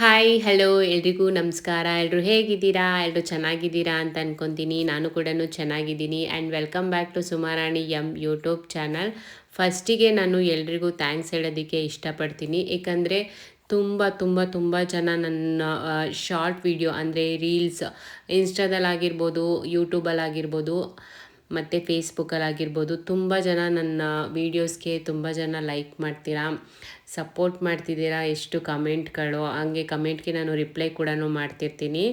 Hi hello ಎಲ್ರಿಗೂ ನಮಸ್ಕಾರ. ಎಲ್ಲರೂ ಹೇಗಿದ್ದೀರಾ? ಎಲ್ಲರೂ ಚೆನ್ನಾಗಿದ್ದೀರಾ ಅಂತ ಅನ್ಕೊತೀನಿ. ನಾನು ಕೂಡ ಚೆನ್ನಾಗಿದ್ದೀನಿ. And welcome back to Sumarani M YouTube channel ಫಸ್ಟಿಗೆ ನಾನು ಎಲ್ರಿಗೂ ಥ್ಯಾಂಕ್ಸ್ ಹೇಳೋದಕ್ಕೆ ಇಷ್ಟಪಡ್ತೀನಿ. ಏಕೆಂದರೆ ತುಂಬ ತುಂಬ ತುಂಬ ಜನ ನನ್ನ ಶಾರ್ಟ್ ವಿಡಿಯೋ ಅಂದರೆ ರೀಲ್ಸ್ ಇನ್ಸ್ಟಾದಲ್ಲಾಗಿರ್ಬೋದು ಯೂಟ್ಯೂಬಲ್ಲಾಗಿರ್ಬೋದು ಮತ್ತು ಫೇಸ್ಬುಕ್ಕಲ್ಲಾಗಿರ್ಬೋದು ತುಂಬ ಜನ ನನ್ನ ವೀಡಿಯೋಸ್ಗೆ ತುಂಬ ಜನ ಲೈಕ್ ಮಾಡ್ತೀರಾ? ಸಪೋರ್ಟ್ ಮಾಡ್ತಿದ್ದೀರಾ? ಎಷ್ಟು ಕಮೆಂಟ್ಗಳು? ಹಂಗೆ ಕಮೆಂಟ್ಗೆ ನಾನು ರಿಪ್ಲೈ ಕೂಡ ಮಾಡ್ತಿರ್ತೀನಿ.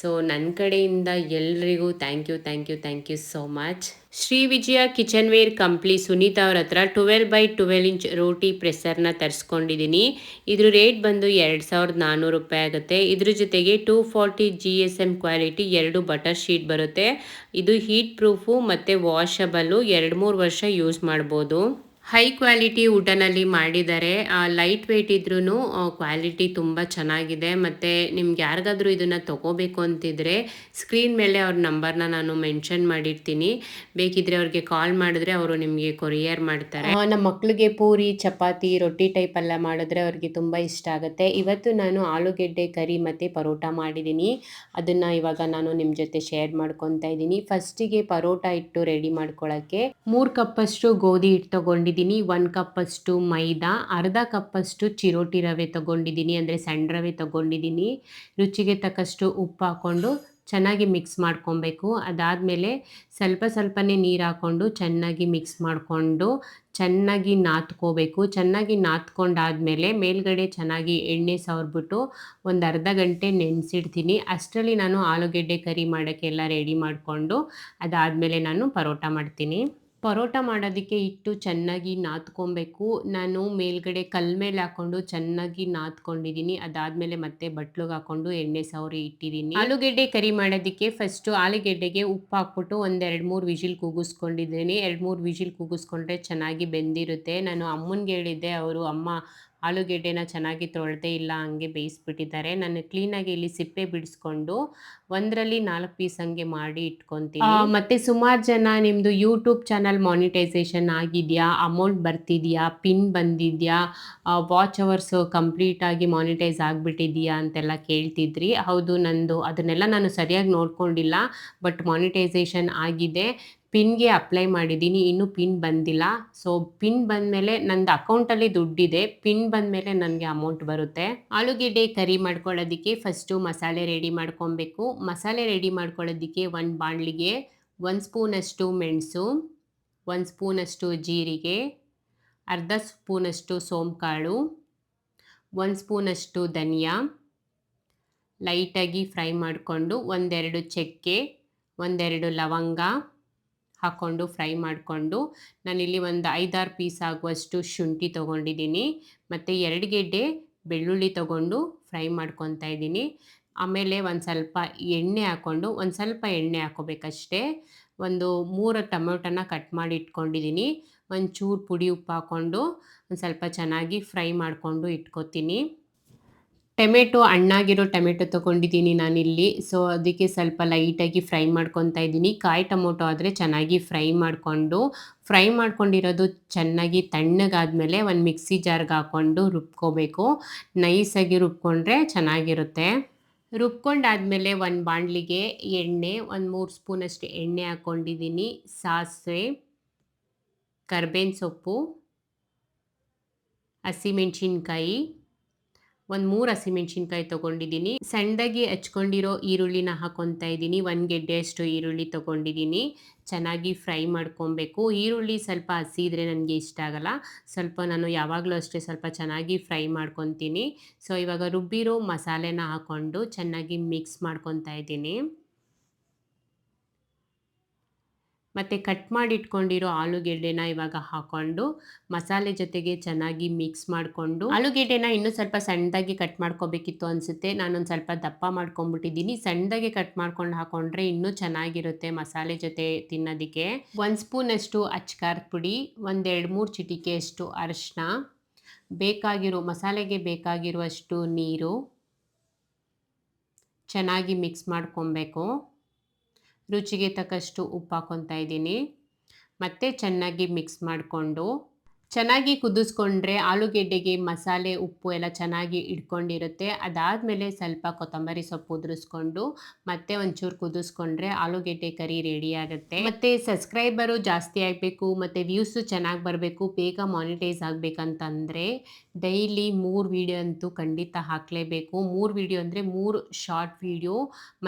ಸೊ ನನ್ನ ಕಡೆಯಿಂದ ಎಲ್ರಿಗೂ thank you thank you thank you so much Shri Vijaya kitchenware Kampli Sunita ಅವ್ರ ಹತ್ರ twelve by twelve inch roti ಪ್ರೆಸರ್ನ ತರಿಸ್ಕೊಂಡಿದ್ದೀನಿ. ಇದ್ರ ರೇಟ್ ಬಂದು ಎರಡು ಸಾವಿರದ ನಾನ್ನೂರು ರೂಪಾಯಿ ಆಗುತ್ತೆ. ಇದ್ರ ಜೊತೆಗೆ two forty G S M quality ಎರಡು ಬಟರ್ ಶೀಟ್ ಬರುತ್ತೆ. ಇದು ಹೀಟ್ ಪ್ರೂಫು ಮತ್ತು ವಾಷಬಲ್ಲು ಎರಡು ಮೂರು ವರ್ಷ ಯೂಸ್ ಮಾಡ್ಬೋದು. ಹೈ ಕ್ವಾಲಿಟಿ ವುಡನಲ್ಲಿ ಮಾಡಿದ್ದಾರೆ ಲೈಟ್ ವೆಯ್ಟ್ ಇದ್ರೂ ಕ್ವಾಲಿಟಿ ತುಂಬ ಚೆನ್ನಾಗಿದೆ. ಮತ್ತು ನಿಮ್ಗೆ ಯಾರಿಗಾದರೂ ಇದನ್ನು ತೊಗೋಬೇಕು ಅಂತಿದ್ರೆ ಸ್ಕ್ರೀನ್ ಮೇಲೆ ಅವ್ರ ನಂಬರ್ನ ನಾನು ಮೆನ್ಷನ್ ಮಾಡಿರ್ತೀನಿ. ಬೇಕಿದ್ರೆ ಅವ್ರಿಗೆ ಕಾಲ್ ಮಾಡಿದ್ರೆ ಅವರು ನಿಮಗೆ ಕೊರಿಯರ್ ಮಾಡ್ತಾರೆ. ನಮ್ಮ ಮಕ್ಳಿಗೆ ಪೂರಿ, ಚಪಾತಿ, ರೊಟ್ಟಿ ಟೈಪ್ ಎಲ್ಲ ಮಾಡಿದ್ರೆ ಅವ್ರಿಗೆ ತುಂಬ ಇಷ್ಟ ಆಗುತ್ತೆ. ಇವತ್ತು ನಾನು ಆಲೂಗೆಡ್ಡೆ ಕರಿ ಮತ್ತು ಪರೋಟ ಮಾಡಿದ್ದೀನಿ. ಅದನ್ನು ಇವಾಗ ನಾನು ನಿಮ್ಮ ಜೊತೆ ಶೇರ್ ಮಾಡ್ಕೊತಾ ಇದ್ದೀನಿ. ಫಸ್ಟಿಗೆ ಪರೋಟ ಇಟ್ಟು ರೆಡಿ ಮಾಡ್ಕೊಳ್ಳೋಕ್ಕೆ ಮೂರು ಕಪ್ಪಷ್ಟು ಗೋಧಿ ಹಿಟ್ಟು ತೊಗೊಂಡಿದ್ದೀನಿ. ತೊಗೊಂಡಿದ್ದೀನಿ. ಒನ್ ಕಪ್ಪಷ್ಟು ಮೈದಾ, ಅರ್ಧ ಕಪ್ಪಷ್ಟು ಚಿರೋಟಿ ರವೆ ತೊಗೊಂಡಿದ್ದೀನಿ, ಅಂದರೆ ಸಣ್ಣ ರವೆ ತೊಗೊಂಡಿದ್ದೀನಿ. ರುಚಿಗೆ ತಕ್ಕಷ್ಟು ಉಪ್ಪು ಹಾಕ್ಕೊಂಡು ಚೆನ್ನಾಗಿ ಮಿಕ್ಸ್ ಮಾಡ್ಕೊಬೇಕು. ಅದಾದಮೇಲೆ ಸ್ವಲ್ಪ ಸ್ವಲ್ಪನೇ ನೀರು ಹಾಕ್ಕೊಂಡು ಚೆನ್ನಾಗಿ ಮಿಕ್ಸ್ ಮಾಡಿಕೊಂಡು ಚೆನ್ನಾಗಿ ನಾತ್ಕೋಬೇಕು. ಚೆನ್ನಾಗಿ ನಾತ್ಕೊಂಡಾದಮೇಲೆ ಮೇಲ್ಗಡೆ ಚೆನ್ನಾಗಿ ಎಣ್ಣೆ ಸವರ್ಬಿಟ್ಟು ಒಂದು ಅರ್ಧ ಗಂಟೆ ನೆನೆಸಿಡ್ತೀನಿ. ಅಷ್ಟರಲ್ಲಿ ನಾನು ಆಲೂಗೆಡ್ಡೆ ಕರಿ ಮಾಡೋಕ್ಕೆಲ್ಲ ರೆಡಿ ಮಾಡಿಕೊಂಡು ಅದಾದಮೇಲೆ ನಾನು ಪರೋಟ ಮಾಡ್ತೀನಿ. ಪರೋಟ ಮಾಡೋದಕ್ಕೆ ಇಟ್ಟು ಚೆನ್ನಾಗಿ ನಾದ್ಕೊಬೇಕು. ನಾನು ಮೇಲ್ಗಡೆ ಕಲ್ ಮೇಲೆ ಹಾಕೊಂಡು ಚೆನ್ನಾಗಿ ನಾದ್ಕೊಂಡಿದ್ದೀನಿ. ಅದಾದಮೇಲೆ ಮತ್ತೆ ಬಟ್ಲಿಗೆ ಹಾಕ್ಕೊಂಡು ಎಣ್ಣೆ, ಸವರಿ ಇಟ್ಟಿದ್ದೀನಿ. ಆಲೂಗೆಡ್ಡೆ ಕರಿ ಮಾಡೋದಕ್ಕೆ ಫಸ್ಟು ಆಲೂಗೆಡ್ಡೆಗೆ ಉಪ್ಪು ಹಾಕ್ಬಿಟ್ಟು ಒಂದೆರಡು ಮೂರು ವಿಜಿಲ್ ಕೂಗಿಸ್ಕೊಂಡಿದ್ದೀನಿ. ಎರಡು ಮೂರು ವಿಜಿಲ್ ಕೂಗಿಸ್ಕೊಂಡ್ರೆ ಚೆನ್ನಾಗಿ ಬೆಂದಿರುತ್ತೆ. ನಾನು ಅಮ್ಮನಿಗೆ ಹೇಳಿದ್ದೆ, ಅವರು ಅಮ್ಮ ಆಲೂಗೆಡ್ಡೆನ ಚೆನ್ನಾಗಿ ತೊಳೆದೇ ಇಲ್ಲ, ಹಂಗೆ ಬೇಯಿಸ್ಬಿಟ್ಟಿದ್ದಾರೆ. ನಾನು ಕ್ಲೀನಾಗಿ ಇಲ್ಲಿ ಸಿಪ್ಪೆ ಬಿಡಿಸ್ಕೊಂಡು ಒಂದರಲ್ಲಿ ನಾಲ್ಕು ಪೀಸ್ ಹಂಗೆ ಮಾಡಿ ಇಟ್ಕೊತೀನಿ. ಮತ್ತು ಸುಮಾರು ಜನ ನಿಮ್ಮದು ಯೂಟ್ಯೂಬ್ ಚಾನಲ್ ಮಾನಿಟೈಸೇಷನ್ ಆಗಿದೆಯಾ? ಅಮೌಂಟ್ ಬರ್ತಿದೆಯಾ? ಪಿನ್ ಬಂದಿದೆಯಾ? ವಾಚ್ ಅವರ್ಸ್ ಕಂಪ್ಲೀಟಾಗಿ ಮಾನಿಟೈಸ್ ಆಗಿಬಿಟ್ಟಿದೆಯಾ ಅಂತೆಲ್ಲ ಕೇಳ್ತಿದ್ರಿ. ಹೌದು, ನಂದು ಅದನ್ನೆಲ್ಲ ನಾನು ಸರಿಯಾಗಿ ನೋಡ್ಕೊಂಡಿಲ್ಲ ಬಟ್ ಮಾನಿಟೈಸೇಷನ್ ಆಗಿದೆ. ಪಿನ್ಗೆ ಅಪ್ಲೈ ಮಾಡಿದ್ದೀನಿ, ಇನ್ನೂ ಪಿನ್ ಬಂದಿಲ್ಲ. ಸೊ ಪಿನ್ ಬಂದಮೇಲೆ ನಂದು ಅಕೌಂಟಲ್ಲಿ ದುಡ್ಡಿದೆ, ಪಿನ್ ಬಂದಮೇಲೆ ನನಗೆ ಅಮೌಂಟ್ ಬರುತ್ತೆ. ಆಲೂಗೆಡ್ಡೆ ಕರಿ ಮಾಡ್ಕೊಳ್ಳೋದಕ್ಕೆ ಫಸ್ಟು ಮಸಾಲೆ ರೆಡಿ ಮಾಡ್ಕೊಬೇಕು. ಮಸಾಲೆ ರೆಡಿ ಮಾಡ್ಕೊಳ್ಳೋದಕ್ಕೆ ಒಂದು ಬಾಣಲಿಗೆ ಒಂದು ಸ್ಪೂನಷ್ಟು ಮೆಣಸು, ಒಂದು ಸ್ಪೂನಷ್ಟು ಜೀರಿಗೆ, ಅರ್ಧ ಸ್ಪೂನಷ್ಟು ಸೋಂಕಾಳು, ಒಂದು ಸ್ಪೂನಷ್ಟು ಧನಿಯಾ, ಲೈಟಾಗಿ ಫ್ರೈ ಮಾಡಿಕೊಂಡು ಒಂದೆರಡು ಚಕ್ಕೆ, ಒಂದೆರಡು ಲವಂಗ ಹಾಕ್ಕೊಂಡು ಫ್ರೈ ಮಾಡಿಕೊಂಡು ನಾನಿಲ್ಲಿ ಒಂದು ಐದಾರು ಪೀಸ್ ಆಗುವಷ್ಟು ಶುಂಠಿ ತೊಗೊಂಡಿದ್ದೀನಿ. ಮತ್ತು ಎರಡು ಗೆಡ್ಡೆ ಬೆಳ್ಳುಳ್ಳಿ ತೊಗೊಂಡು ಫ್ರೈ ಮಾಡ್ಕೊತಾ ಇದ್ದೀನಿ. ಆಮೇಲೆ ಒಂದು ಸ್ವಲ್ಪ ಎಣ್ಣೆ ಹಾಕ್ಕೊಂಡು ಒಂದು ಸ್ವಲ್ಪ ಎಣ್ಣೆ ಹಾಕೋಬೇಕಷ್ಟೇ. ಒಂದು ಮೂರು ಟೊಮೊಟೊನ ಕಟ್ ಮಾಡಿ ಇಟ್ಕೊಂಡಿದ್ದೀನಿ. ಒಂದು ಚೂರು ಪುಡಿ ಉಪ್ಪು ಹಾಕ್ಕೊಂಡು ಒಂದು ಸ್ವಲ್ಪ ಚೆನ್ನಾಗಿ ಫ್ರೈ ಮಾಡಿಕೊಂಡು ಇಟ್ಕೊತೀನಿ. ಟೊಮೆಟೊ ಹಣ್ಣಾಗಿರೋ ಟೊಮೆಟೊ ತೊಗೊಂಡಿದ್ದೀನಿ ನಾನಿಲ್ಲಿ. ಸೊ ಅದಕ್ಕೆ ಸ್ವಲ್ಪ ಲೈಟಾಗಿ ಫ್ರೈ ಮಾಡ್ಕೊತಾ ಇದ್ದೀನಿ. ಕಾಯಿ ಟೊಮೊಟೊ ಆದರೆ ಚೆನ್ನಾಗಿ ಫ್ರೈ ಮಾಡಿಕೊಂಡು, ಫ್ರೈ ಮಾಡ್ಕೊಂಡಿರೋದು ಚೆನ್ನಾಗಿ ತಣ್ಣಗಾದಮೇಲೆ ಒಂದು ಮಿಕ್ಸಿ ಜಾರ್ಗೆ ಹಾಕ್ಕೊಂಡು ರುಬ್ಕೋಬೇಕು. ನೈಸಾಗಿ ರುಬ್ಕೊಂಡ್ರೆ ಚೆನ್ನಾಗಿರುತ್ತೆ. ರುಬ್ಕೊಂಡಾದಮೇಲೆ ಒಂದು ಬಾಣಲಿಗೆ ಎಣ್ಣೆ, ಒಂದು ಮೂರು ಸ್ಪೂನಷ್ಟು ಎಣ್ಣೆ ಹಾಕ್ಕೊಂಡಿದ್ದೀನಿ. ಸಾಸಿವೆ, ಕರ್ಬೇವಿನ ಸೊಪ್ಪು, ಹಸಿಮೆಣ್ಸಿನ್ಕಾಯಿ ಒಂದು ಮೂರು ಹಸಿಮೆಣ್ಸಿನ್ಕಾಯಿ ತೊಗೊಂಡಿದ್ದೀನಿ ಸಣ್ಣದಾಗಿ ಹಚ್ಕೊಂಡಿರೋ ಈರುಳ್ಳಿನ ಹಾಕೊತಾ ಇದ್ದೀನಿ ಒಂದು ಗೆಡ್ಡೆಯಷ್ಟು ಈರುಳ್ಳಿ ತೊಗೊಂಡಿದ್ದೀನಿ ಚೆನ್ನಾಗಿ ಫ್ರೈ ಮಾಡ್ಕೊಬೇಕು. ಈರುಳ್ಳಿ ಸ್ವಲ್ಪ ಹಸಿ ಇದ್ರೆ ನನಗೆ ಇಷ್ಟ ಆಗಲ್ಲ. ಸ್ವಲ್ಪ ನಾನು ಯಾವಾಗಲೂ ಅಷ್ಟೇ ಸ್ವಲ್ಪ ಚೆನ್ನಾಗಿ ಫ್ರೈ ಮಾಡ್ಕೊತೀನಿ. ಸೊ ಇವಾಗ ರುಬ್ಬಿರೋ ಮಸಾಲೆನ ಹಾಕ್ಕೊಂಡು ಚೆನ್ನಾಗಿ ಮಿಕ್ಸ್ ಮಾಡ್ಕೊತಾ ಇದ್ದೀನಿ ಮತ್ತು ಕಟ್ ಮಾಡಿ ಇಟ್ಕೊಂಡಿರೋ ಆಲೂಗೆಡ್ಡೆನ ಇವಾಗ ಹಾಕ್ಕೊಂಡು ಮಸಾಲೆ ಜೊತೆಗೆ ಚೆನ್ನಾಗಿ ಮಿಕ್ಸ್ ಮಾಡಿಕೊಂಡು ಆಲೂಗೆಡ್ಡೆನ ಇನ್ನೂ ಸ್ವಲ್ಪ ಸಣ್ಣದಾಗಿ ಕಟ್ ಮಾಡ್ಕೋಬೇಕಿತ್ತು ಅನಿಸುತ್ತೆ. ನಾನೊಂದು ಸ್ವಲ್ಪ ದಪ್ಪ ಮಾಡ್ಕೊಂಬಿಟ್ಟಿದ್ದೀನಿ ಸಣ್ಣದಾಗಿ ಕಟ್ ಮಾಡ್ಕೊಂಡು ಹಾಕ್ಕೊಂಡ್ರೆ ಇನ್ನೂ ಚೆನ್ನಾಗಿರುತ್ತೆ ಮಸಾಲೆ ಜೊತೆ ತಿನ್ನೋದಕ್ಕೆ. ಒಂದು ಸ್ಪೂನಷ್ಟು ಅಚ್ಕಾರದ ಪುಡಿ ಒಂದೆರಡು ಮೂರು ಚಿಟಿಕೆಯಷ್ಟು ಅರಿಶಿನ, ಬೇಕಾಗಿರೋ ಮಸಾಲೆಗೆ ಬೇಕಾಗಿರುವಷ್ಟು ನೀರು ಚೆನ್ನಾಗಿ ಮಿಕ್ಸ್ ಮಾಡ್ಕೊಬೇಕು. ರುಚಿಗೆ ತಕ್ಕಷ್ಟು ಉಪ್ಪು ಹಾಕೊತಾ ಇದ್ದೀನಿ. ಮತ್ತು ಚೆನ್ನಾಗಿ ಮಿಕ್ಸ್ ಮಾಡಿಕೊಂಡು, ಚೆನ್ನಾಗಿ ಕುದಿಸ್ಕೊಂಡ್ರೆ ಆಲೂಗೆಡ್ಡೆಗೆ ಮಸಾಲೆ, ಉಪ್ಪು ಎಲ್ಲ ಚೆನ್ನಾಗಿ ಇಟ್ಕೊಂಡಿರುತ್ತೆ. ಅದಾದಮೇಲೆ ಸ್ವಲ್ಪ ಕೊತ್ತಂಬರಿ ಸೊಪ್ಪು ಉದುರಿಸ್ಕೊಂಡು, ಮತ್ತೆ ಒಂಚೂರು ಕುದಿಸ್ಕೊಂಡ್ರೆ ಆಲೂಗೆಡ್ಡೆ ಕರಿ ರೆಡಿ ಆಗುತ್ತೆ. ಮತ್ತು ಸಬ್ಸ್ಕ್ರೈಬರು ಜಾಸ್ತಿ ಆಗಬೇಕು, ಮತ್ತು ವ್ಯೂಸು ಚೆನ್ನಾಗಿ ಬರಬೇಕು, ಬೇಗ ಮಾನಿಟೈಸ್ ಆಗಬೇಕಂತಂದರೆ ಡೈಲಿ ಮೂರು ವೀಡಿಯೋ ಅಂತೂ ಖಂಡಿತ ಹಾಕಲೇಬೇಕು. ಮೂರು ವೀಡಿಯೋ ಅಂದರೆ ಮೂರು ಶಾರ್ಟ್ ವೀಡಿಯೋ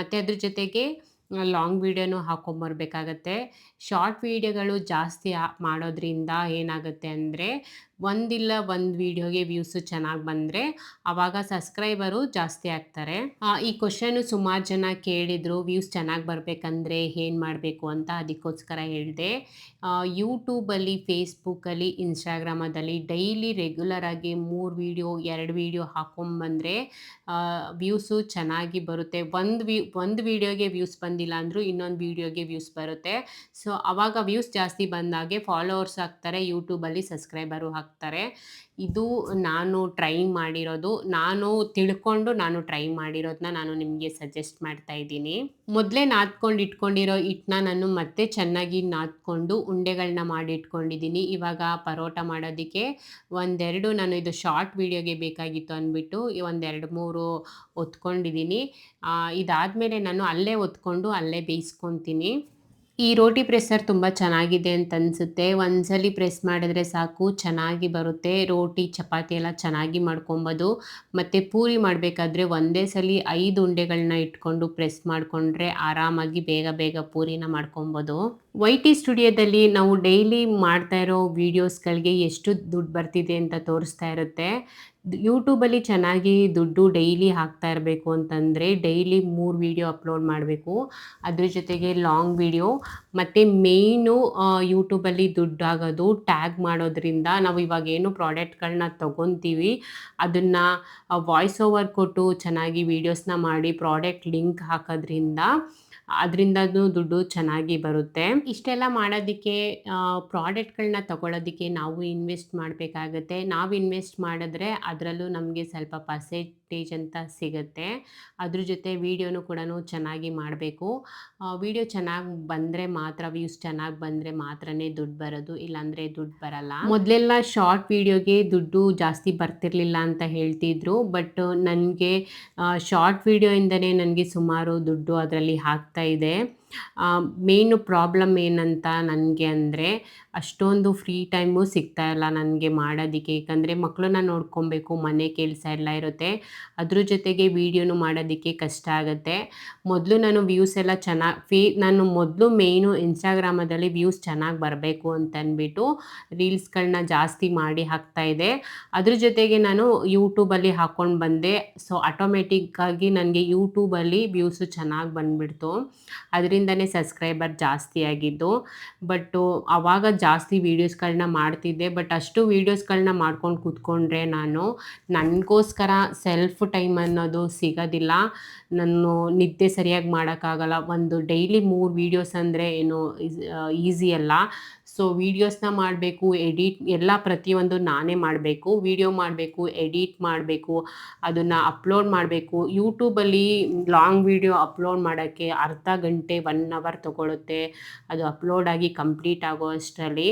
ಮತ್ತು ಅದ್ರ ಜೊತೆಗೆ ಲಾಂಗ್ ವೀಡಿಯೋನು ಹಾಕೊಂಬರ್ಬೇಕಾಗತ್ತೆ. ಶಾರ್ಟ್ ವೀಡಿಯೋಗಳು ಜಾಸ್ತಿ ಮಾಡೋದ್ರಿಂದ ಏನಾಗುತ್ತೆ ಅಂದರೆ ಒಂದಿಲ್ಲ ಒಂದು ವೀಡಿಯೋಗೆ ವ್ಯೂಸು ಚೆನ್ನಾಗಿ ಬಂದರೆ ಆವಾಗ ಸಬ್ಸ್ಕ್ರೈಬರು ಜಾಸ್ತಿ ಆಗ್ತಾರೆ. ಈ ಕ್ವಶನು ಸುಮಾರು ಜನ ಕೇಳಿದರು ವ್ಯೂಸ್ ಚೆನ್ನಾಗಿ ಬರಬೇಕಂದ್ರೆ ಏನು ಮಾಡಬೇಕು ಅಂತ ಅದಕ್ಕೋಸ್ಕರ ಹೇಳಿದೆ. ಯೂಟ್ಯೂಬಲ್ಲಿ ಫೇಸ್ಬುಕ್ಕಲ್ಲಿ ಇನ್ಸ್ಟಾಗ್ರಾಮದಲ್ಲಿ ಡೈಲಿ ರೆಗ್ಯುಲರ್ ಆಗಿ ಮೂರು ವೀಡಿಯೋ, ಎರಡು ವೀಡಿಯೋ ಹಾಕೊಂಬಂದರೆ ವ್ಯೂಸು ಚೆನ್ನಾಗಿ ಬರುತ್ತೆ. ಒಂದು ವಿ, ಒಂದು ವೀಡಿಯೋಗೆ ವ್ಯೂಸ್ ಬಂದಿಲ್ಲ ಅಂದರೂ ಇನ್ನೊಂದು ವೀಡಿಯೋಗೆ ವ್ಯೂಸ್ ಬರುತ್ತೆ. ಸೊ ಆವಾಗ ವ್ಯೂಸ್ ಜಾಸ್ತಿ ಬಂದಾಗೆ ಫಾಲೋವರ್ಸ್ ಆಗ್ತಾರೆ ಯೂಟ್ಯೂಬಲ್ಲಿ ಸಬ್ಸ್ಕ್ರೈಬರು ಆಗ್ತಾರೆ ಇದು ನಾನು ಟ್ರೈ ಮಾಡಿರೋದು. ನಾನು ತಿಳ್ಕೊಂಡು ನಾನು ಟ್ರೈ ಮಾಡಿರೋದನ್ನ ನಾನು ನಿಮಗೆ ಸಜೆಸ್ಟ್ ಮಾಡ್ತಾ ಇದ್ದೀನಿ. ಮೊದಲೇ ನಾದ್ಕೊಂಡು ಇಟ್ಕೊಂಡಿರೋ ಹಿಟ್ಟನ್ನ ನಾನು ಮತ್ತೆ ಚೆನ್ನಾಗಿ ನಾದ್ಕೊಂಡು ಉಂಡೆಗಳನ್ನ ಮಾಡಿ ಇಟ್ಕೊಂಡಿದ್ದೀನಿ. ಇವಾಗ ಪರೋಟ ಮಾಡೋದಕ್ಕೆ ಒಂದೆರಡು ನಾನು ಇದು ಶಾರ್ಟ್ ವೀಡಿಯೋಗೆ ಬೇಕಾಗಿತ್ತು ಅಂದ್ಬಿಟ್ಟು ಒಂದೆರಡು ಮೂರು ಒತ್ಕೊಂಡಿದ್ದೀನಿ. ಇದಾದಮೇಲೆ ನಾನು ಅಲ್ಲೇ ಒತ್ಕೊಂಡು ಅಲ್ಲೇ ಬೇಯಿಸ್ಕೊತೀನಿ. ಈ ರೋಟಿ ಪ್ರೆಸ್ಸರ್ ತುಂಬ ಚೆನ್ನಾಗಿದೆ ಅಂತ ಅನಿಸುತ್ತೆ. ಒಂದ್ಸಲಿ ಪ್ರೆಸ್ ಮಾಡಿದ್ರೆ ಸಾಕು, ಚೆನ್ನಾಗಿ ಬರುತ್ತೆ. ರೋಟಿ, ಚಪಾತಿ ಎಲ್ಲ ಚೆನ್ನಾಗಿ ಮಾಡ್ಕೊಬೋದು. ಮತ್ತು ಪೂರಿ ಮಾಡಬೇಕಾದ್ರೆ ಒಂದೇ ಸಲ ಐದು ಉಂಡೆಗಳನ್ನ ಇಟ್ಕೊಂಡು ಪ್ರೆಸ್ ಮಾಡಿಕೊಂಡ್ರೆ ಆರಾಮಾಗಿ ಬೇಗ ಬೇಗ ಪೂರಿನ ಮಾಡ್ಕೊಬೋದು. ವೈ ಟಿ ಸ್ಟುಡಿಯೋದಲ್ಲಿ ನಾವು ಡೈಲಿ ಮಾಡ್ತಾ ಇರೋ ವೀಡಿಯೋಸ್ಗಳಿಗೆ ಎಷ್ಟು ದುಡ್ಡು ಬರ್ತಿದೆ ಅಂತ ತೋರಿಸ್ತಾ ಇರುತ್ತೆ. ಯೂಟ್ಯೂಬಲ್ಲಿ ಚೆನ್ನಾಗಿ ದುಡ್ಡು ಡೈಲಿ ಹಾಕ್ತಾ ಇರಬೇಕು ಅಂತಂದರೆ ಡೈಲಿ ಮೂರು ವೀಡಿಯೋ ಅಪ್ಲೋಡ್ ಮಾಡಬೇಕು. ಅದ್ರ ಜೊತೆಗೆ ಲಾಂಗ್ ವೀಡಿಯೋ ಮತ್ತು ಮೇಯ್ನು ಯೂಟ್ಯೂಬಲ್ಲಿ ದುಡ್ಡಾಗೋದು ಟ್ಯಾಗ್ ಮಾಡೋದ್ರಿಂದ ನಾವು ಇವಾಗ ಏನು ಪ್ರಾಡಕ್ಟ್ಗಳನ್ನ ತೊಗೊತೀವಿ, ಅದನ್ನು ವಾಯ್ಸ್ ಓವರ್ ಕೊಟ್ಟು ಚೆನ್ನಾಗಿ ವೀಡಿಯೋಸ್ನ ಮಾಡಿ ಪ್ರಾಡಕ್ಟ್ ಲಿಂಕ್ ಹಾಕೋದ್ರಿಂದ ಅದರಿಂದನೂ ದುಡ್ಡು ಚೆನ್ನಾಗಿ ಬರುತ್ತೆ. ಇಷ್ಟೆಲ್ಲ ಮಾಡೋದಕ್ಕೆ ಪ್ರಾಡಕ್ಟ್ಗಳನ್ನ ತಗೊಳ್ಳೋದಕ್ಕೆ ನಾವು ಇನ್ವೆಸ್ಟ್ ಮಾಡಬೇಕಾಗತ್ತೆ. ನಾವು ಇನ್ವೆಸ್ಟ್ ಮಾಡಿದ್ರೆ ಅದರಲ್ಲೂ ನಮಗೆ ಸ್ವಲ್ಪ ಪರ್ಸೆಂಟೇಜ್ ಅಂತ ಸಿಗುತ್ತೆ. ಅದ್ರ ಜೊತೆ ವೀಡಿಯೋನು ಕೂಡ ಚೆನ್ನಾಗಿ ಮಾಡಬೇಕು. ವಿಡಿಯೋ ಚೆನ್ನಾಗಿ ಬಂದರೆ ಮಾತ್ರ, ವ್ಯೂಸ್ ಚೆನ್ನಾಗಿ ಬಂದರೆ ಮಾತ್ರನೇ ದುಡ್ಡು ಬರೋದು, ಇಲ್ಲಾಂದರೆ ದುಡ್ಡು ಬರಲ್ಲ. ಮೊದಲೆಲ್ಲ ಶಾರ್ಟ್ ವೀಡಿಯೋಗೆ ದುಡ್ಡು ಜಾಸ್ತಿ ಬರ್ತಿರ್ಲಿಲ್ಲ ಅಂತ ಹೇಳ್ತಿದ್ರು. ಬಟ್, ನನಗೆ ಶಾರ್ಟ್ ವೀಡಿಯೋಯಿಂದನೇ ನನಗೆ ಸುಮಾರು ದುಡ್ಡು ಅದರಲ್ಲಿ ಹಾಕಿ ಆಗ್ತಾ ಇದೆ. ಮೇಯ್ನು ಪ್ರಾಬ್ಲಮ್ ಏನಂತ ನನಗೆ ಅಂದರೆ ಅಷ್ಟೊಂದು ಫ್ರೀ ಟೈಮು ಸಿಗ್ತಾ ಇಲ್ಲ ನನಗೆ ಮಾಡೋದಕ್ಕೆ. ಏಕೆಂದರೆ ಮಕ್ಕಳನ್ನ ನೋಡ್ಕೊಬೇಕು, ಮನೆ ಕೆಲಸ ಎಲ್ಲ ಇರುತ್ತೆ. ಅದ್ರ ಜೊತೆಗೆ ವೀಡಿಯೋನು ಮಾಡೋದಕ್ಕೆ ಕಷ್ಟ ಆಗುತ್ತೆ. ಮೊದಲು ನಾನು ವ್ಯೂಸ್ ಎಲ್ಲ ಚೆನ್ನಾಗಿ ಫೀ ನಾನು ಮೊದಲು ಮೇಯ್ನು ಇನ್ಸ್ಟಾಗ್ರಾಮದಲ್ಲಿ ವ್ಯೂಸ್ ಚೆನ್ನಾಗಿ ಬರಬೇಕು ಅಂತಂದ್ಬಿಟ್ಟು ರೀಲ್ಸ್ಗಳನ್ನ ಜಾಸ್ತಿ ಮಾಡಿ ಹಾಕ್ತಾಯಿದ್ದೆ ಅದ್ರ ಜೊತೆಗೆ ನಾನು ಯೂಟ್ಯೂಬಲ್ಲಿ ಹಾಕ್ಕೊಂಡು ಬಂದೆ. ಸೊ ಆಟೋಮೆಟಿಕ್ಕಾಗಿ ನನಗೆ ಯೂಟ್ಯೂಬಲ್ಲಿ ವ್ಯೂಸು ಚೆನ್ನಾಗಿ ಬಂದುಬಿಡ್ತು. ಅದರಿಂದನೇ ಸಬ್ಸ್ಕ್ರೈಬರ್ ಜಾಸ್ತಿ ಆಗಿದ್ದು, ಬಟ್ಟು ಆವಾಗ ಜಾಸ್ತಿ ವೀಡಿಯೋಸ್ಗಳನ್ನ ಮಾಡ್ತಿದ್ದೆ. ಬಟ್ ಅಷ್ಟು ವೀಡಿಯೋಸ್ಗಳನ್ನ ಮಾಡ್ಕೊಂಡು ಕೂತ್ಕೊಂಡ್ರೆ ನಾನು ನನಗೋಸ್ಕರ ಸೆಲ್ಫ್ ಟೈಮ್ ಅನ್ನೋದು ಸಿಗೋದಿಲ್ಲ. ನಾನು ನಿದ್ದೆ ಸರಿಯಾಗಿ ಮಾಡೋಕ್ಕಾಗಲ್ಲ. ಒಂದು ಡೈಲಿ ಮೂರು ವೀಡಿಯೋಸ್ ಅಂದರೆ ಏನು ಈಸಿ ಅಲ್ಲ. ಸೊ, ವೀಡಿಯೋಸ್ನ ಮಾಡಬೇಕು, ಎಡಿಟ್ ಎಲ್ಲ ಪ್ರತಿಯೊಂದು ನಾನೇ ಮಾಡಬೇಕು. ವೀಡಿಯೋ ಮಾಡಬೇಕು, ಎಡಿಟ್ ಮಾಡಬೇಕು, ಅದನ್ನು ಅಪ್ಲೋಡ್ ಮಾಡಬೇಕು. ಯೂಟ್ಯೂಬಲ್ಲಿ ಲಾಂಗ್ ವೀಡಿಯೋ ಅಪ್ಲೋಡ್ ಮಾಡೋಕ್ಕೆ ಅರ್ಧ ಗಂಟೆ ಅವರ್ ತೊಗೊಳುತ್ತೆ, ಅದು ಅಪ್ಲೋಡ್ ಆಗಿ ಕಂಪ್ಲೀಟ್ ಆಗೋ ಅಷ್ಟರಲ್ಲಿ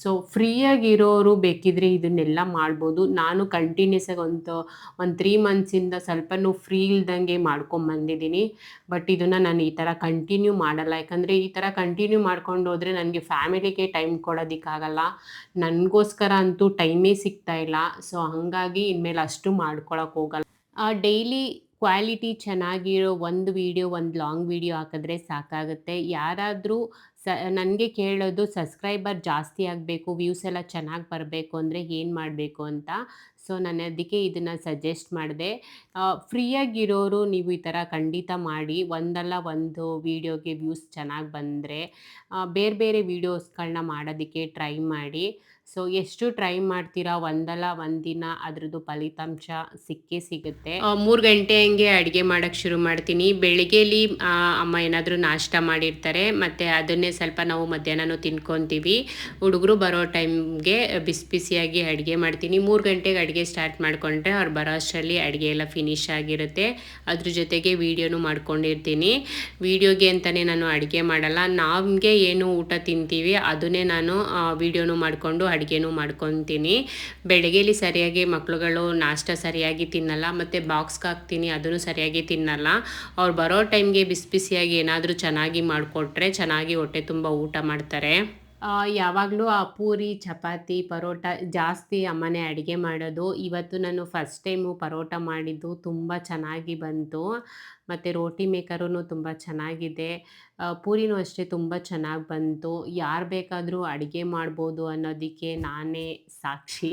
ಸೊ ಫ್ರೀಯಾಗಿರೋರು ಬೇಕಿದ್ರೆ ಇದನ್ನೆಲ್ಲ ಮಾಡ್ಬೋದು. ನಾನು ಕಂಟಿನ್ಯೂಸ್ ಆಗಿ ಒಂದು ಒಂದು ತ್ರೀ ಮಂತ್ಸಿಂದ ಸ್ವಲ್ಪನೂ ಫ್ರೀ ಇಲ್ದಂಗೆ ಮಾಡ್ಕೊಂಬಂದಿದ್ದೀನಿ ಬಟ್ ಇದನ್ನು ನಾನು ಈ ಥರ ಕಂಟಿನ್ಯೂ ಮಾಡಲ್ಲ. ಯಾಕಂದರೆ ಈ ಥರ ಕಂಟಿನ್ಯೂ ಮಾಡ್ಕೊಂಡು ಹೋದರೆ ನನಗೆ ಫ್ಯಾಮಿಲಿಗೆ ಟೈಮ್ ಕೊಡೋದಕ್ಕಾಗಲ್ಲ. ನನಗೋಸ್ಕರ ಅಂತೂ ಟೈಮೇ ಸಿಗ್ತಾ ಇಲ್ಲ. ಸೊ ಹಾಗಾಗಿ ಇನ್ಮೇಲೆ ಅಷ್ಟು ಮಾಡ್ಕೊಳಕ್ಕೆ ಹೋಗಲ್ಲ. ಡೈಲಿ ಕ್ವಾಲಿಟಿ ಚೆನ್ನಾಗಿರೋ ಒಂದು ವೀಡಿಯೋ, ಒಂದು ಲಾಂಗ್ ವೀಡಿಯೋ ಹಾಕಿದ್ರೆ ಸಾಕಾಗುತ್ತೆ. ಯಾರಾದರೂ ಸ, ನನಗೆ ಕೇಳೋದು ಸಬ್ಸ್ಕ್ರೈಬರ್ ಜಾಸ್ತಿ ಆಗಬೇಕು, ವ್ಯೂಸ್ ಎಲ್ಲ ಚೆನ್ನಾಗಿ ಬರಬೇಕು ಅಂದರೆ ಏನು ಮಾಡಬೇಕು ಅಂತ. ಸೊ, ನಾನು ಅದಕ್ಕೆ ಇದನ್ನು ಸಜೆಸ್ಟ್ ಮಾಡಿದೆ. ಫ್ರೀಯಾಗಿರೋರು ನೀವು ಈ ಥರ ಖಂಡಿತ ಮಾಡಿ, ಒಂದಲ್ಲ ಒಂದು ವೀಡಿಯೋಗೆ ವ್ಯೂಸ್ ಚೆನ್ನಾಗಿ ಬಂದರೆ ಬೇರೆ ಬೇರೆ ವೀಡಿಯೋಸ್ಗಳನ್ನ ಮಾಡೋದಕ್ಕೆ ಟ್ರೈ ಮಾಡಿ. ಸೊ, ಎಷ್ಟು ಟ್ರೈ ಮಾಡ್ತೀರಾ? ಒಂದಲ್ಲ ಒಂದಿನ ಅದ್ರದ್ದು ಫಲಿತಾಂಶ ಸಿಕ್ಕೇ ಸಿಗುತ್ತೆ. ಮೂರು ಗಂಟೆ ಹಂಗೆ ಅಡುಗೆ ಮಾಡೋಕ್ಕೆ ಶುರು ಮಾಡ್ತೀನಿ. ಬೆಳಿಗ್ಗೆಲಿ ಅಮ್ಮ ಏನಾದರೂ ನಾಷ್ಟ ಮಾಡಿರ್ತಾರೆ. ಮತ್ತು ಅದನ್ನೇ ಸ್ವಲ್ಪ ನಾವು ಮಧ್ಯಾಹ್ನನೂ ತಿನ್ಕೊತೀವಿ. ಹುಡುಗರು ಬರೋ ಟೈಮ್ಗೆ ಬಿಸಿ ಬಿಸಿಯಾಗಿ ಅಡುಗೆ ಮಾಡ್ತೀನಿ. ಮೂರು ಗಂಟೆಗೆ ಅಡುಗೆ ಸ್ಟಾರ್ಟ್ ಮಾಡಿಕೊಂಡ್ರೆ ಅವ್ರು ಬರೋ ಅಷ್ಟರಲ್ಲಿ ಅಡುಗೆ ಎಲ್ಲ ಫಿನಿಶ್ ಆಗಿರುತ್ತೆ. ಅದ್ರ ಜೊತೆಗೆ ವೀಡಿಯೋನು ಮಾಡ್ಕೊಂಡಿರ್ತೀನಿ. ವೀಡಿಯೋಗೆ ಅಂತಲೇ ನಾನು ಅಡುಗೆ ಮಾಡಲ್ಲ. ನಮಗೆ ಏನು ಊಟ ತಿಂತೀವಿ, ಅದನ್ನೇ ನಾನು ವೀಡಿಯೋನು ಮಾಡಿಕೊಂಡು ಅಡುಗೆನೂ ಮಾಡ್ಕೊತೀನಿ. ಬೆಳಗ್ಗೆಲಿ ಸರಿಯಾಗಿ ಮಕ್ಳುಗಳು ನಾಷ್ಟ ಸರಿಯಾಗಿ ತಿನ್ನಲ್ಲ, ಮತ್ತು ಬಾಕ್ಸ್ಗೆ ಹಾಕ್ತೀನಿ, ಅದನ್ನು ಸರಿಯಾಗಿ ತಿನ್ನಲ್ಲ. ಅವ್ರು ಬರೋ ಟೈಮ್ಗೆ ಬಿಸಿ ಬಿಸಿಯಾಗಿ ಏನಾದರೂ ಚೆನ್ನಾಗಿ ಮಾಡಿಕೊಟ್ರೆ ಚೆನ್ನಾಗಿ ಹೊಟ್ಟೆ ತುಂಬ ಊಟ ಮಾಡ್ತಾರೆ. ಯಾವಾಗಲೂ ಆ ಪೂರಿ, ಚಪಾತಿ, ಪರೋಟ ಜಾಸ್ತಿ ಅಮ್ಮನೇ ಅಡುಗೆ ಮಾಡೋದು. ಇವತ್ತು ನಾನು ಫಸ್ಟ್ ಟೈಮು ಪರೋಟ ಮಾಡಿದ್ದು, ತುಂಬ ಚೆನ್ನಾಗಿ ಬಂತು. ಮತ್ತು ರೋಟಿ ಮೇಕರೂ ತುಂಬ ಚೆನ್ನಾಗಿದೆ. ಪೂರಿನೂ ಅಷ್ಟೇ ತುಂಬ ಚೆನ್ನಾಗಿ ಬಂತು. ಯಾರು ಬೇಕಾದರೂ ಅಡುಗೆ ಮಾಡ್ಬೋದು ಅನ್ನೋದಕ್ಕೆ ನಾನೇ ಸಾಕ್ಷಿ.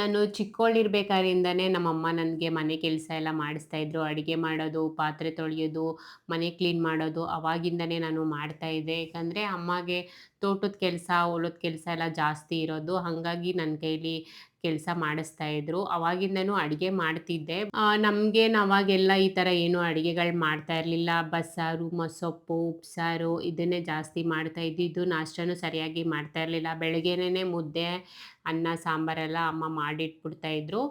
ನಾನು ಚಿಕ್ಕವಳಿರ್ಬೇಕಾದ್ರಿಂದನೇ ನಮ್ಮಮ್ಮ ನನಗೆ ಮನೆ ಕೆಲಸ ಎಲ್ಲ ಮಾಡಿಸ್ತಾಯಿದ್ರು ಅಡುಗೆ ಮಾಡೋದು, ಪಾತ್ರೆ ತೊಳೆಯೋದು, ಮನೆ ಕ್ಲೀನ್ ಮಾಡೋದು ಅವಾಗಿಂದನೇ ನಾನು ಮಾಡ್ತಾಯಿದ್ದೆ ಯಾಕಂದರೆ ಅಮ್ಮಗೆ ತೋಟದ ಕೆಲಸ, ಹೊಲದ ಕೆಲಸ ಎಲ್ಲ ಜಾಸ್ತಿ ಇರೋದು. ಹಾಗಾಗಿ ನನ್ನ ಕೈಲಿ ಕೆಲಸ ಮಾಡಿಸ್ತಾ ಇದ್ರು. ಅವಾಗಿಂದನೂ ಅಡುಗೆ ಮಾಡ್ತಿದ್ದೆ. ನಮ್ಗೇನು ಅವಾಗೆಲ್ಲ ಈ ಥರ ಏನು ಅಡುಗೆಗಳು ಮಾಡ್ತಾ ಇರಲಿಲ್ಲ. ಬಸ್ಸಾರು, ಮೊಸೊಪ್ಪು, ಉಪ್ಸಾರು ಇದನ್ನೇ ಜಾಸ್ತಿ ಮಾಡ್ತಾ ಇದ್ದಿದ್ದು. ನಾಷ್ಟನೂ ಸರಿಯಾಗಿ ಮಾಡ್ತಾ ಇರಲಿಲ್ಲ. ಬೆಳಗ್ಗೆನೇ ಮುದ್ದೆ, ಅನ್ನ, ಸಾಂಬಾರೆಲ್ಲ ಅಮ್ಮ ಮಾಡಿಟ್ಬಿಡ್ತಾಯಿದ್ರು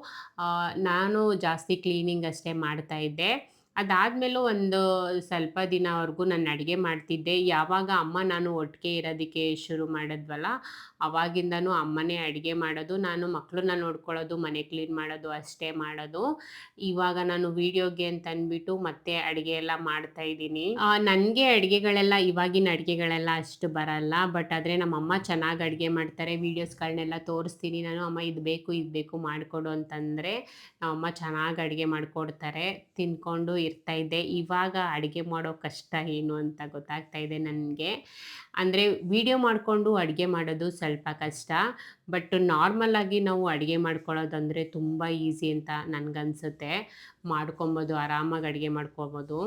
ನಾನು ಜಾಸ್ತಿ ಕ್ಲೀನಿಂಗ್ ಅಷ್ಟೇ ಮಾಡ್ತಾ ಇದ್ದೆ. ಅದಾದಮೇಲೂ ಒಂದು ಸ್ವಲ್ಪ ದಿನವರೆಗೂ ನಾನು ಅಡುಗೆ ಮಾಡ್ತಿದ್ದೆ. ಯಾವಾಗ ಅಮ್ಮ ನಾನು ಒಟ್ಟಿಗೆ ಇರೋದಕ್ಕೆ ಶುರು ಮಾಡಿದ್ವಲ್ಲ, ಅವಾಗಿಂದನೂ ಅಮ್ಮನೇ ಅಡುಗೆ ಮಾಡೋದು, ನಾನು ಮಕ್ಕಳನ್ನ ನೋಡ್ಕೊಳ್ಳೋದು, ಮನೆ ಕ್ಲೀನ್ ಮಾಡೋದು ಅಷ್ಟೇ ಮಾಡೋದು. ಇವಾಗ ನಾನು ವೀಡಿಯೋಗೆ ಅಂತ ಅಂದ್ಬಿಟ್ಟು ಮತ್ತೆ ಅಡುಗೆ ಎಲ್ಲ ಮಾಡ್ತಾ ಇದ್ದೀನಿ. ನನಗೆ ಅಡುಗೆಗಳೆಲ್ಲ, ಇವಾಗಿನ ಅಡುಗೆಗಳೆಲ್ಲ ಅಷ್ಟು ಬರಲ್ಲ. ಬಟ್ ಆದರೆ ನಮ್ಮಮ್ಮ ಚೆನ್ನಾಗಿ ಅಡುಗೆ ಮಾಡ್ತಾರೆ. ವೀಡಿಯೋಸ್ಗಳನ್ನೆಲ್ಲ ತೋರಿಸ್ತೀನಿ. ನಾನು, ಅಮ್ಮ, ಇದು ಬೇಕು ಇದು ಬೇಕು, ಮಾಡಿಕೊಡು ಅಂತಂದರೆ, ನಮ್ಮಮ್ಮ ಚೆನ್ನಾಗಿ ಅಡುಗೆ ಮಾಡಿಕೊಡ್ತಾರೆ. ತಿಂದ್ಕೊಂಡು ಇರ್ತಾ ಇದ್ದೆ ಇವಾಗ ಅಡುಗೆ ಮಾಡೋ ಕಷ್ಟ ಏನು ಅಂತ ಗೊತ್ತಾಗ್ತಾ ಇದೆ ನನಗೆ. ಅಂದರೆ ವೀಡಿಯೋ ಮಾಡಿಕೊಂಡು ಅಡುಗೆ ಮಾಡೋದು ಸ್ವಲ್ಪ ಕಷ್ಟ. ಬಟ್ ನಾರ್ಮಲಾಗಿ ನಾವು ಅಡುಗೆ ಮಾಡ್ಕೊಳ್ಳೋದಂದರೆ ತುಂಬ ಈಸಿ ಅಂತ ನನಗನ್ಸುತ್ತೆ. ಮಾಡ್ಕೊಬೋದು, ಆರಾಮಾಗಿ ಅಡುಗೆ ಮಾಡ್ಕೊಬೋದು.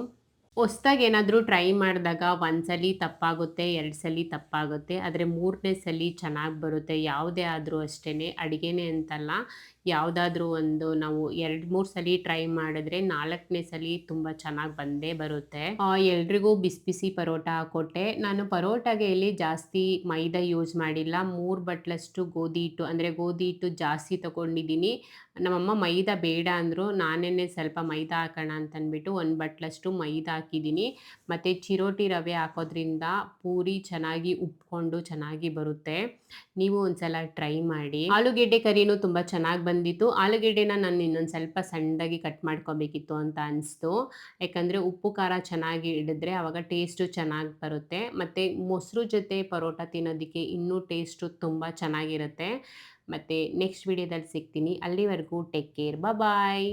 ಹೊಸ್ದಾಗಿ ಏನಾದರೂ ಟ್ರೈ ಮಾಡಿದಾಗ ಒಂದ್ಸಲಿ ತಪ್ಪಾಗುತ್ತೆ, ಎರಡು ಸಲ ತಪ್ಪಾಗುತ್ತೆ, ಆದರೆ ಮೂರನೇ ಸಲ ಚೆನ್ನಾಗಿ ಬರುತ್ತೆ, ಯಾವುದೇ ಆದರೂ ಅಷ್ಟೇ ಅಡುಗೆನೇ ಅಂತಲ್ಲ. ಯಾವುದಾದ್ರೂ ಒಂದು ನಾವು ಎರಡು, ಮೂರು ಸಲ ಟ್ರೈ ಮಾಡಿದ್ರೆ ನಾಲ್ಕನೇ ಸಲ ತುಂಬ ಚೆನ್ನಾಗಿ ಬಂದೇ ಬರುತ್ತೆ. ಎಲ್ರಿಗೂ ಬಿಸಿ ಬಿಸಿ ಪರೋಟ ಹಾಕೊಟ್ಟೆ. ನಾನು ಪರೋಟಾಗೆ ಇಲ್ಲಿ ಜಾಸ್ತಿ ಮೈದಾ ಯೂಸ್ ಮಾಡಿಲ್ಲ. ಮೂರು ಬಟ್ಲಷ್ಟು ಗೋಧಿ ಹಿಟ್ಟು, ಅಂದರೆ ಗೋಧಿ ಹಿಟ್ಟು ಜಾಸ್ತಿ ತೊಗೊಂಡಿದ್ದೀನಿ. ನಮ್ಮಮ್ಮ ಮೈದಾ ಬೇಡ ಅಂದರು ನಾನೇ ಸ್ವಲ್ಪ ಮೈದಾ ಹಾಕೋಣ ಅಂತಂದ್ಬಿಟ್ಟು ಒಂದು ಬಟ್ಲಷ್ಟು ಮೈದಾ ಹಾಕಿದ್ದೀನಿ. ಮತ್ತು ಚಿರೋಟಿ ರವೆ ಹಾಕೋದ್ರಿಂದ ಪೂರಿ ಚೆನ್ನಾಗಿ ಉಪ್ಕೊಂಡು ಚೆನ್ನಾಗಿ ಬರುತ್ತೆ. ನೀವು ಒಂದ್ಸಲ ಟ್ರೈ ಮಾಡಿ. ಆಲೂಗೆಡ್ಡೆ ಕರಿನೂ ತುಂಬ ಚೆನ್ನಾಗಿ ಬಂದಿತ್ತು. ಆಲೂಗೆಡ್ಡೆನ ನಾನು ಇನ್ನೊಂದು ಸ್ವಲ್ಪ ಸಣ್ಣದಾಗಿ ಕಟ್ ಮಾಡ್ಕೋಬೇಕಿತ್ತು ಅಂತ ಅನಿಸ್ತು. ಯಾಕಂದರೆ ಉಪ್ಪು, ಖಾರ ಚೆನ್ನಾಗಿ ಹಿಡಿದ್ರೆ ಆವಾಗ ಟೇಸ್ಟು ಚೆನ್ನಾಗಿ ಬರುತ್ತೆ. ಮತ್ತು ಮೊಸರು ಜೊತೆ ಪರೋಟ ತಿನ್ನೋದಕ್ಕೆ ಇನ್ನೂ ಟೇಸ್ಟು ತುಂಬ ಚೆನ್ನಾಗಿರುತ್ತೆ. ಮತ್ತು ನೆಕ್ಸ್ಟ್ ವಿಡಿಯೋದಲ್ಲಿ ಸಿಗ್ತೀನಿ. ಅಲ್ಲಿವರೆಗೂ ಟೇಕ್ ಕೇರ್ ಬಾಯ್